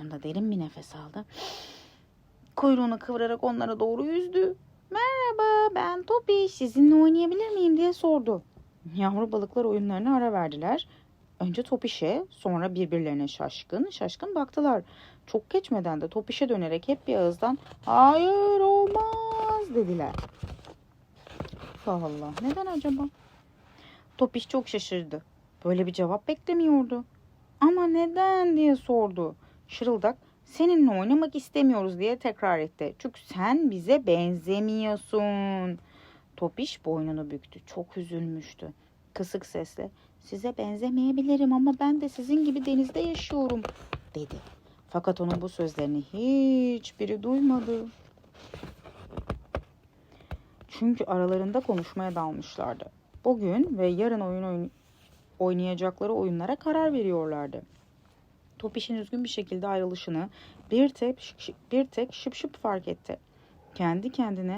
sonunda derin bir nefes aldı. Kuyruğunu kıvırarak onlara doğru yüzdü. Merhaba ben Topiş sizinle oynayabilir miyim diye sordu. Yavru balıklar oyunlarına ara verdiler. Önce Topiş'e sonra birbirlerine şaşkın şaşkın baktılar. Çok geçmeden de Topiş'e dönerek hep bir ağızdan hayır olmaz dediler. Allah Allah neden acaba? Topiş çok şaşırdı. Böyle bir cevap beklemiyordu. Ama neden diye sordu. Şırıldak seninle oynamak istemiyoruz diye tekrar etti. Çünkü sen bize benzemiyorsun. Topiş boynunu büktü. Çok üzülmüştü. Kısık sesle size benzemeyebilirim ama ben de sizin gibi denizde yaşıyorum dedi. Fakat onun bu sözlerini hiçbiri duymadı. Çünkü aralarında konuşmaya dalmışlardı. Bugün ve yarın oyun oyn- oynayacakları oyunlara karar veriyorlardı. Topiş'in üzgün bir şekilde ayrılışını bir tek bir tek şıp şıp fark etti. Kendi kendine